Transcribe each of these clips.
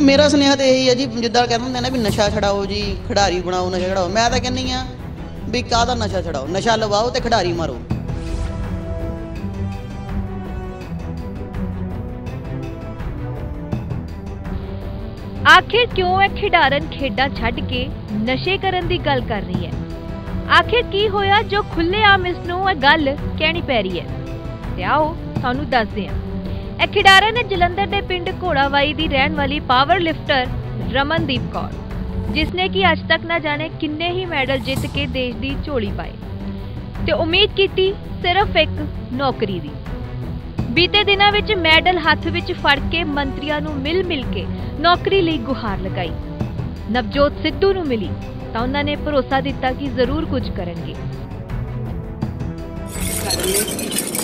ਮੇਰਾ ਸੁਨੇਹਾ ਤੇ ਇਹੀ ਹੈ ਜੀ, ਜਿੱਦਾਂ ਕਹਿੰਦੇ ਹੁੰਦੇ ਨੇ ਵੀ ਨਸ਼ਾ ਛਡਾਓ ਜੀ, ਖਿਡਾਰੀ ਬਣਾਓ, ਨਸ਼ਾ ਛਡਾਓ। ਮੈਂ ਤਾਂ ਕਹਿੰਨੀ ਆ ਵੀ ਕਾਹਦਾ ਨਸ਼ਾ ਛਡਾਓ? ਨਸ਼ਾ ਲਵਾਓ ਤੇ ਖਿਡਾਰੀ ਮਾਰੋ। ਆਖਿਰ ਕਿਉਂ ਇਹ ਖਿਡਾਰਨ ਖੇਡਾਂ ਛੱਡ ਕੇ ਨਸ਼ੇ ਕਰਨ ਦੀ ਗੱਲ ਕਰ ਰਹੀ ਹੈ? ਆਖਿਰ ਕੀ ਹੋਇਆ ਜੋ ਖੁੱਲ੍ਹੇਆਮ ਇਸ ਨੂੰ ਇਹ ਗੱਲ ਕਹਿਣੀ ਪੈ ਰਹੀ ਹੈ? ਤੇ ਆਓ, ਤੁਹਾਨੂੰ ਦੱਸਦੇ ਹਾਂ। ਇਹ ਖਿਡਾਰਨ ਹੈ ਜਲੰਧਰ ਦੇ ਪਿੰਡ ਘੋੜਾਵਾਈ ਦੀ ਰਹਿਣ ਵਾਲੀ ਪਾਵਰ ਲਿਫਟਰ ਰਮਨਦੀਪ ਕੌਰ, ਜਿਸ ਨੇ ਕਿ ਅੱਜ ਤੱਕ ਨਾ ਜਾਣੇ ਕਿੰਨੇ ਹੀ ਮੈਡਲ ਜਿੱਤ ਕੇ ਦੇਸ਼ ਦੀ ਝੋਲੀ ਪਾਏ ਤੇ ਉਮੀਦ ਕੀਤੀ ਸਿਰਫ ਇੱਕ ਨੌਕਰੀ ਦੀ। ਬੀਤੇ ਦਿਨਾਂ ਵਿੱਚ ਮੈਡਲ ਹੱਥ ਵਿੱਚ ਫੜ ਕੇ ਮੰਤਰੀਆਂ ਨੂੰ ਮਿਲ ਮਿਲ ਕੇ ਨੌਕਰੀ ਲਈ ਗੁਹਾਰ ਲਗਾਈ। ਨਵਜੋਤ ਸਿੱਧੂ ਨੂੰ ਮਿਲੀ ਤਾਂ ਉਹਨਾਂ ਨੇ ਭਰੋਸਾ ਦਿੱਤਾ ਕਿ ਜ਼ਰੂਰ ਕੁਝ ਕਰਨਗੇ।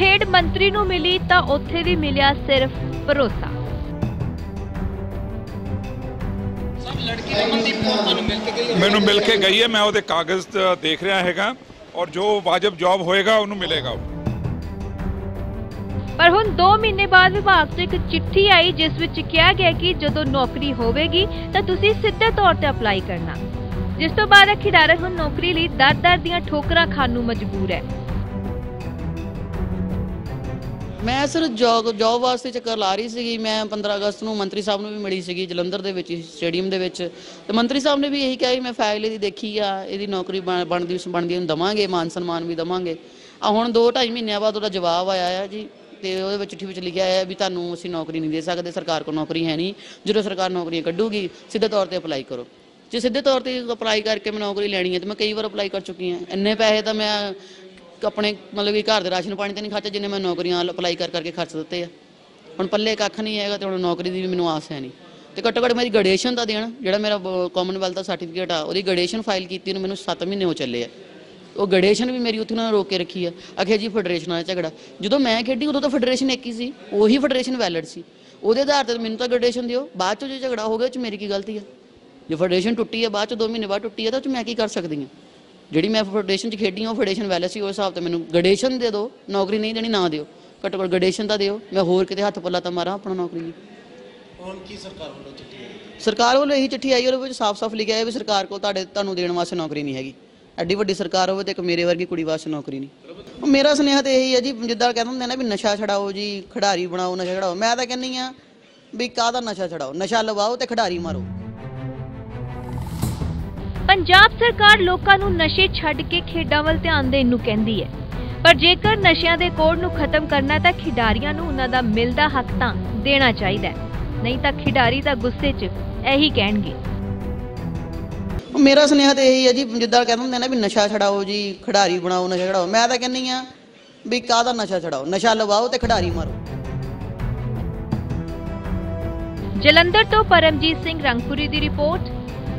ਖੇਡ ਮੰਤਰੀ ਨੂੰ ਮਿਲੀ ਤਾਂ ਉੱਥੇ ਵੀ ਮਿਲਿਆ ਸਿਰਫ ਭਰੋਸਾ। ਮੈਨੂੰ ਮਿਲ ਕੇ ਗਈ ਹੈ ਮੈਂ ਉਹਦੇ ਕਾਗਜ਼ ਦੇਖ ਰਿਹਾ ਹੈਗਾ ਔਰ ਜੋ ਵਾਜਬ ਜੌਬ ਹੋਏਗਾ ਉਹਨੂੰ ਮਿਲੇਗਾ ਪਰ ਹੁਣ 2 ਮਹੀਨੇ ਬਾਅਦ ਵਿਭਾਗ ਤੋਂ ਇੱਕ ਚਿੱਠੀ ਆਈ ਜਿਸ ਵਿੱਚ ਕਿਹਾ ਗਿਆ ਕਿ ਜਦੋਂ ਨੌਕਰੀ ਹੋਵੇਗੀ ਤਾਂ ਤੁਸੀਂ ਸਿੱਧੇ ਤੌਰ ਤੇ ਅਪਲਾਈ ਕਰਨਾ। ਜਿਸ ਤੋਂ ਬਾਅਦ ਇਹ ਖਿਡਾਰਨ ਹੁਣ ਨੌਕਰੀ ਲਈ ਦਰ-ਦਰ ਦੀਆਂ ਠੋਕਰਾਂ ਖਾਣ ਨੂੰ ਮਜਬੂਰ ਹੈ। ਮੈਂ ਸਰ ਜੋਬ ਜੋਬ ਵਾਸਤੇ ਚੱਕਰ ਲਾ ਰਹੀ ਸੀਗੀ। ਮੈਂ 15 ਅਗਸਤ ਨੂੰ ਮੰਤਰੀ ਸਾਹਿਬ ਨੂੰ ਵੀ ਮਿਲੀ ਸੀਗੀ ਜਲੰਧਰ ਦੇ ਵਿੱਚ ਸਟੇਡੀਅਮ ਦੇ ਵਿੱਚ। ਤੇ ਮੰਤਰੀ ਸਾਹਿਬ ਨੇ ਵੀ ਇਹੀ ਕਿਹਾ ਵੀ ਮੈਂ ਫਾਈਲ ਇਹਦੀ ਦੇਖੀ ਆ, ਇਹਦੀ ਨੌਕਰੀ ਬਣ- ਬਣਦੀ ਬਣਦੀ ਨੂੰ ਦਵਾਂਗੇ, ਮਾਨ ਸਨਮਾਨ ਵੀ ਦਵਾਂਗੇ। ਆ ਹੁਣ 2.5 ਮਹੀਨਿਆਂ ਬਾਅਦ ਉਹਦਾ ਜਵਾਬ ਆਇਆ ਆ ਜੀ, ਤੇ ਉਹਦੇ ਵਿੱਚ ਚਿੱਠੀ ਵਿੱਚ ਲਿਖਿਆ ਹੈ ਵੀ ਤੁਹਾਨੂੰ ਅਸੀਂ ਨੌਕਰੀ ਨਹੀਂ ਦੇ ਸਕਦੇ, ਸਰਕਾਰ ਕੋਲ ਨੌਕਰੀ ਹੈ ਨਹੀਂ। ਜਦੋਂ ਸਰਕਾਰ ਨੌਕਰੀਆਂ ਕੱਢੂਗੀ, ਸਿੱਧੇ ਤੌਰ ਤੇ ਅਪਲਾਈ ਕਰੋ। ਜੇ ਸਿੱਧੇ ਤੌਰ ਤੇ ਅਪਲਾਈ ਕਰਕੇ ਮੈਂ ਨੌਕਰੀ ਲੈਣੀ ਹੈ, ਤੇ ਮੈਂ ਕਈ ਵਾਰ ਅਪਲਾਈ ਕਰ ਚੁੱਕੀ ਹਾਂ। ਇੰਨੇ ਪੈਸੇ ਤਾਂ ਮੈਂ ਆਪਣੇ ਮਤਲਬ ਕਿ ਘਰ ਦੇ ਰਾਸ਼ਨ ਪਾਣੀ ਤੇ ਨਹੀਂ ਖਰਚੇ ਜਿੰਨੇ ਮੈਂ ਨੌਕਰੀਆਂ ਅਪਲਾਈ ਕਰ ਕਰਕੇ ਖਰਚ ਦਿੱਤੇ ਆ। ਹੁਣ ਪੱਲੇ ਕੱਖ ਨਹੀਂ ਹੈਗਾ ਤੇ ਹੁਣ ਨੌਕਰੀ ਦੀ ਵੀ ਮੈਨੂੰ ਆਸ ਹੈ ਨਹੀਂ। ਤੇ ਘੱਟੋ ਘੱਟ ਮੇਰੀ ਗ੍ਰੈਜੂਏਸ਼ਨ ਦਾ ਦੇਣ, ਜਿਹੜਾ ਮੇਰਾ ਕਾਮਨਵੈਲਥ ਦਾ ਸਰਟੀਫਿਕੇਟ ਆ, ਉਹਦੀ ਗ੍ਰੈਜੂਏਸ਼ਨ ਫਾਈਲ ਕੀਤੀ ਨੂੰ ਮੈਨੂੰ 7 ਮਹੀਨੇ ਹੋ ਚੱਲੇ ਆ। ਉਹ ਗ੍ਰੈਜੂਏਸ਼ਨ ਵੀ ਮੇਰੀ ਉੱਥੇ ਉਹਨਾਂ ਨੇ ਰੋਕ ਕੇ ਰੱਖੀ ਆ। ਆਖਿਆ ਜੀ ਫੈਡਰੇਸ਼ਨ ਨਾਲ ਝਗੜਾ। ਜਦੋਂ ਮੈਂ ਖੇਡੀ, ਉਦੋਂ ਤਾਂ ਫੈਡਰੇਸ਼ਨ ਇੱਕ ਹੀ ਸੀ, ਉਹੀ ਫੈਡਰੇਸ਼ਨ ਵੈਲਿਡ ਸੀ। ਉਹਦੇ ਆਧਾਰ ਤੇ ਮੈਨੂੰ ਤਾਂ ਗ੍ਰੈਜੂਏਸ਼ਨ ਦਿਓ, ਬਾਅਦ ਚ ਜੇ ਝਗੜਾ ਹੋ ਗਿਆ, ਉਹ ਚ ਮੇਰੀ ਕੀ ਗਲਤੀ ਆ? ਜੇ ਫੈਡਰੇਸ਼ਨ ਟੁੱਟੀ ਆ, ਬਾਅਦ ਚ 2 ਮਹੀਨੇ ਬਾਅਦ ਟੁੱਟੀ ਆ, ਤਾਂ ਉਹ ਚ ਮੈਂ ਕੀ ਕਰ ਸਕਦੀ ਹਾਂ ਜਿਹੜੀ ਮੈਂ ਫੈਡਰੇਸ਼ਨ 'ਚ ਖੇਡੀ ਹਾਂ ਉਹ ਫੈਡਰੇਸ਼ਨ ਵੈਲਿਡ ਸੀ ਉਸ ਹਿਸਾਬ ਤੇ ਮੈਨੂੰ ਗ੍ਰੈਜੂਏਸ਼ਨ ਦੇ ਦਿਓ ਨੌਕਰੀ ਨਹੀਂ ਦੇਣੀ ਨਾ ਦਿਓ। ਘੱਟੋ ਘੱਟ ਗ੍ਰੈਜੂਏਸ਼ਨ ਤਾਂ ਦਿਓ ਮੈਂ ਹੋਰ ਕਿਤੇ ਹੱਥ ਪੱਲਾ ਤਾਂ ਮਾਰਾਂ ਆਪਣਾ ਨੌਕਰੀ। ਲਈ ਹੁਣ ਕੀ ਸਰਕਾਰ ਵੱਲੋਂ ਚਿੱਠੀ ਆਈ? ਸਰਕਾਰ ਵੱਲੋਂ ਇਹੀ ਚਿੱਠੀ ਆਈ ਉਹਦੇ ਵਿੱਚ ਸਾਫ਼-ਸਾਫ਼ ਲਿਖਿਆ ਹੈ ਵੀ ਸਰਕਾਰ ਕੋਲ ਤੁਹਾਡੇ ਤੁਹਾਨੂੰ ਦੇਣ ਵਾਸਤੇ ਨੌਕਰੀ ਨਹੀਂ ਹੈਗੀ। ਐਡੀ ਵੱਡੀ ਸਰਕਾਰ ਹੋਵੇ ਤੇ ਇੱਕ ਮੇਰੇ ਵਰਗੀ ਕੁੜੀ ਵਾਸਤੇ ਨੌਕਰੀ ਨਹੀਂ। ਮੇਰਾ ਸੁਨੇਹਾ ਤੇ ਇਹੀ ਹੈ ਜੀ ਜਿੱਦਾਂ ਕਹਿੰਦੇ ਹੁੰਦੇ ਨੇ ਵੀ ਨਸ਼ਾ ਛਡਾਓ ਜੀ ਖਿਡਾਰੀ ਬਣਾਓ ਨਸ਼ਾ ਛਡਾਓ। ਮੈਂ ਤਾਂ ਕਹਿੰਨੀ ਆ ਵੀ ਕਾਹਦਾ ਨਸ਼ਾ ਛਡਾਓ? ਨਸ਼ਾ ਲਵਾਓ ਤੇ ਖਿਡਾਰੀ ਮਾਰੋ। ਪੰਜਾਬ ਸਰਕਾਰ ਲੋਕਾਂ ਨੂੰ ਨਸ਼ੇ ਛੱਡ ਕੇ ਖੇਡਾਂ ਵੱਲ ਧਿਆਨ ਦੇਣ ਨੂੰ ਕਹਿੰਦੀ ਹੈ। ਪਰ ਜੇਕਰ ਨਸ਼ਿਆਂ ਦੇ ਕੋੜ ਨੂੰ ਖਤਮ ਕਰਨਾ ਤਾਂ ਖਿਡਾਰੀਆਂ ਨੂੰ ਉਹਨਾਂ ਦਾ ਮਿਲਦਾ ਹੱਕ ਤਾਂ ਦੇਣਾ ਚਾਹੀਦਾ ਨਹੀਂ ਤਾਂ ਖਿਡਾਰੀ ਤਾਂ ਗੁੱਸੇ 'ਚ ਇਹੀ ਕਹਿਣਗੇ। ਮੇਰਾ ਸੁਨੇਹਾ ਤੇ ਇਹੀ ਹੈ ਜੀ ਜਿੱਦਾਂ ਕਹਿੰਦੇ ਹੁੰਦੇ ਨੇ ਵੀ ਨਸ਼ਾ ਛਡਾਓ ਜੀ ਖਿਡਾਰੀ ਬਣਾਓ ਨਸ਼ਾ ਛਡਾਓ। ਮੈਂ ਤਾਂ ਕਹਿੰਨੀ ਆ ਵੀ ਕਾਹਦਾ ਨਸ਼ਾ ਛਡਾਓ? ਨਸ਼ਾ ਲਵਾਓ ਤੇ ਖਿਡਾਰੀ ਮਾਰੋ। ਜਲੰਧਰ ਤੋਂ ਪਰਮਜੀਤ ਸਿੰਘ ਰੰਗਪੁਰੀ ਦੀ ਰਿਪੋਰਟ।